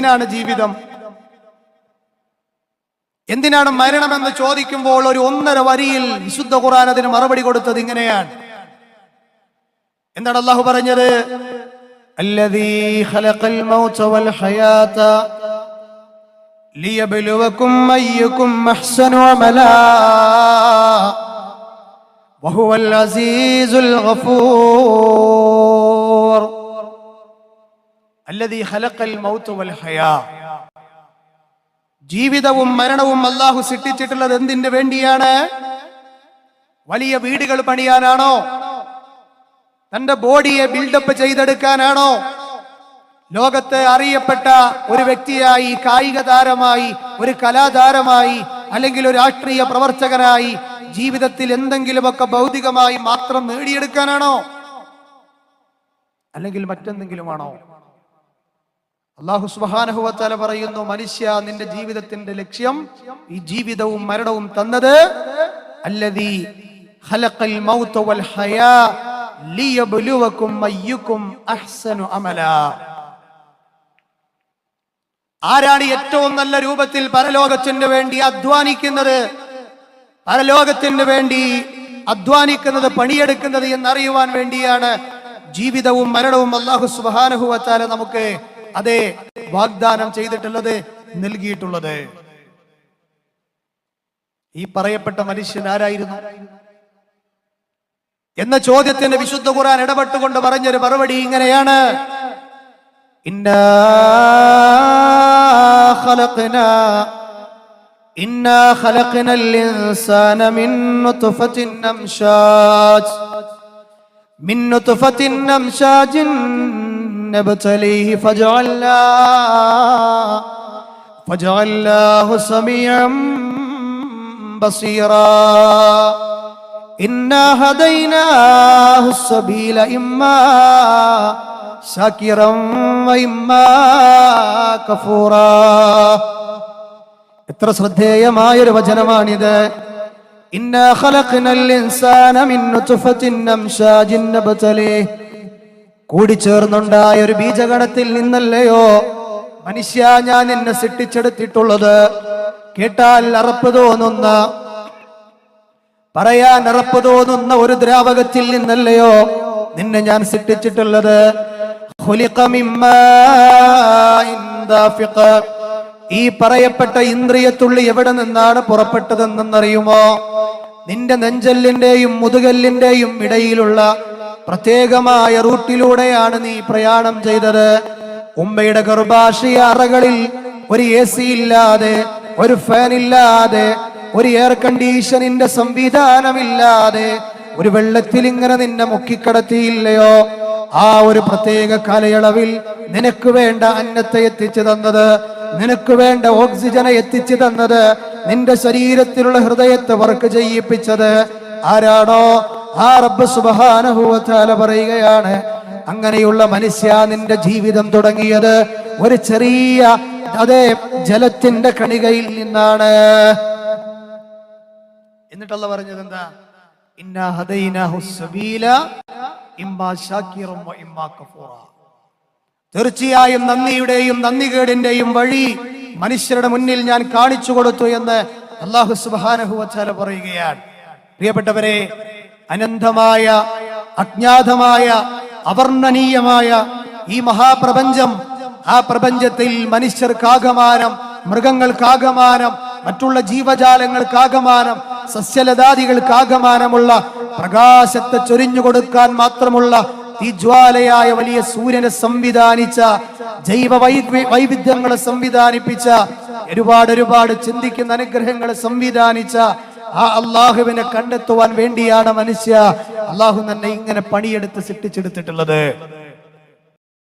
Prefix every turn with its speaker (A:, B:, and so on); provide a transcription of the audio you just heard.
A: എന്തിനാണ് ജീവിതം എന്തിനാണ് മരണമെന്ന് ചോദിക്കുമ്പോൾ ഒരു ഒന്നര വരിയിൽ വിശുദ്ധ ഖുർആൻ അതിന് മറുപടി കൊടുത്തത് ഇങ്ങനെയാണ് എന്താണ് അള്ളാഹു പറഞ്ഞത് الذي خلق الموت والحياة ليبلوكم أيكم أحسن عملا وهو العزيز الغفور അല്ലതി ഹലക്കൽ വൽ ഹയാ. ജീവിതവും മരണവും അള്ളാഹു സിട്ടിച്ചിട്ടുള്ളത് എന്തിന്റെ വേണ്ടിയാണ്? വലിയ വീടുകൾ പണിയാനാണോ? തന്റെ ബോഡിയെ ബിൽഡപ്പ് ചെയ്തെടുക്കാനാണോ? ലോകത്ത് അറിയപ്പെട്ട ഒരു വ്യക്തിയായി കായിക താരമായി ഒരു കലാതാരമായി അല്ലെങ്കിൽ ഒരു രാഷ്ട്രീയ പ്രവർത്തകനായി ജീവിതത്തിൽ എന്തെങ്കിലുമൊക്കെ ഭൗതികമായി മാത്രം നേടിയെടുക്കാനാണോ? അല്ലെങ്കിൽ മറ്റെന്തെങ്കിലുമാണോ? അള്ളാഹു സുബാനഹുവത്താല പറയുന്നു മനുഷ്യ നിന്റെ ജീവിതത്തിന്റെ ലക്ഷ്യം ഈ ജീവിതവും മരണവും തന്നത് അല്ലതി ഖലഖൽ മൗത വൽ ഹയാ ലിയബ്ലുവക്കും അയ്യുക്കും അഹ്സനു അമല. ആരാണ് ഏറ്റവും നല്ല രൂപത്തിൽ പരലോകത്തിന് വേണ്ടി അധ്വാനിക്കുന്നത്? പരലോകത്തിന് വേണ്ടി അധ്വാനിക്കുന്നത് പണിയെടുക്കുന്നത് എന്നറിയുവാൻ വേണ്ടിയാണ്. ജീവിതവും മരണവും അള്ളാഹു സുബാനഹുവത്താല നമുക്ക് അതേ വാഗ്ദാനം ചെയ്തിട്ടുള്ളത് നൽകിയിട്ടുള്ളത്. ഈ പറയപ്പെട്ട മനുഷ്യൻ ആരായിരുന്നു? എന്ന ചോദ്യത്തിന് വിശുദ്ധ ഖുർആൻ ഇടപെട്ടുകൊണ്ട് പറഞ്ഞൊരു മറുപടി ഇങ്ങനെയാണ്. ഇന്നാ ഖലഖനാ ഇന്നാ ഖലഖനൽ ഇൻസാന മിൻ നുത്ഫത്തിൻ അംശാജ് من نطفة أمشاج نبتليه فجعلنا فجعلناه سميعا بصيرا إنا هديناه السبيل إما شاكرا وإما كفورا എത്ര ശ്രദ്ധേയമായൊരു വചനമാണിത് ഇന്നാ ഖലഖ്നൽ ഇൻസാന മിൻ നുത്ഫത്തിൻ അംശാജിൻ നബ്തലീഹ് കൂടിച്ചേർന്നുണ്ടായ ഒരു ബീജഗണത്തിൽ നിന്നല്ലയോ? മനുഷ്യ ഞാൻ എന്നെ സൃഷ്ടിച്ചെടുത്തിട്ടുള്ളത്. കേട്ടാൽ അറപ്പ് തോന്നുന്ന പറയാൻ അറപ്പ് തോന്നുന്ന ഒരു ദ്രാവകത്തിൽ നിന്നല്ലയോ നിന്നെ ഞാൻ സൃഷ്ടിച്ചിട്ടുള്ളത്. ഈ പറയപ്പെട്ട ഇന്ദ്രിയത്തുള്ളി എവിടെ നിന്നാണ് പുറപ്പെട്ടതെന്നറിയുമോ? നിന്റെ നെഞ്ചല്ലിന്റെയും മുതുകല്ലിന്റെയും ഇടയിലുള്ള പ്രത്യേകമായ റൂട്ടിലൂടെയാണ് നീ പ്രയാണം ചെയ്തത്. ഉമ്മയുടെ ഗർഭാശയ അറകളിൽ ഒരു എ സി ഇല്ലാതെ ഒരു ഫാൻ ഇല്ലാതെ ഒരു എയർ കണ്ടീഷനിന്റെ സംവിധാനമില്ലാതെ ഒരു വെള്ളത്തിൽ ഇങ്ങനെ നിന്നെ മുക്കിക്കടത്തിയില്ലയോ? ആ ഒരു പ്രത്യേക കാലയളവിൽ നിനക്ക് വേണ്ട അന്നത്തെ എത്തിച്ചു തന്നത് നിനക്ക് വേണ്ട ഓക്സിജനെ എത്തിച്ചു തന്നത് നിന്റെ ശരീരത്തിലുള്ള ഹൃദയത്തെ വർക്ക് ചെയ്യിപ്പിച്ചത് ആരാണോ? ആ റബ്ബ് സുബഹാനഹുവല പറയുകയാണ് അങ്ങനെയുള്ള മനുഷ്യ നിന്റെ ജീവിതം തുടങ്ങിയത് ഒരു ചെറിയ അതേ ജലത്തിന്റെ കണികയിൽ നിന്നാണ്. എന്നിട്ടല്ല പറഞ്ഞത് എന്താ? തീർച്ചയായും നന്ദിയുടെയും നന്ദികേടിന്റെയും വഴി മനുഷ്യരുടെ മുന്നിൽ ഞാൻ കാണിച്ചു കൊടുത്തു എന്ന് അള്ളാഹു സുബ്ഹാനഹു വതആല പറയുകയാണ്. പ്രിയപ്പെട്ടവരെ അനന്തമായ അജ്ഞാതമായ അവർണനീയമായ ഈ മഹാപ്രപഞ്ചം ആ പ്രപഞ്ചത്തിൽ മനുഷ്യർക്കാകമാനം മൃഗങ്ങൾക്കാകമാനം മറ്റുള്ള ജീവജാലങ്ങൾക്കാകമാനം സസ്യലതാദികൾക്കാകമാനമുള്ള പ്രകാശത്തെ ചൊരിഞ്ഞു കൊടുക്കാൻ മാത്രമുള്ള ഈ ജ്വാലയായ വലിയ സൂര്യനെ സംവിധാനിച്ച ജൈവ വൈവിധ്യങ്ങളെ സംവിധാനിപ്പിച്ച ഒരുപാട് ഒരുപാട് ചിന്തിക്കുന്ന അനുഗ്രഹങ്ങളെ സംവിധാനിച്ച ആ അള്ളാഹുവിനെ കണ്ടെത്തുവാൻ വേണ്ടിയാണ് മനുഷ്യ. അള്ളാഹു തന്നെ ഇങ്ങനെ പണിയെടുത്ത് സൃഷ്ടിച്ചെടുത്തിട്ടുള്ളത്.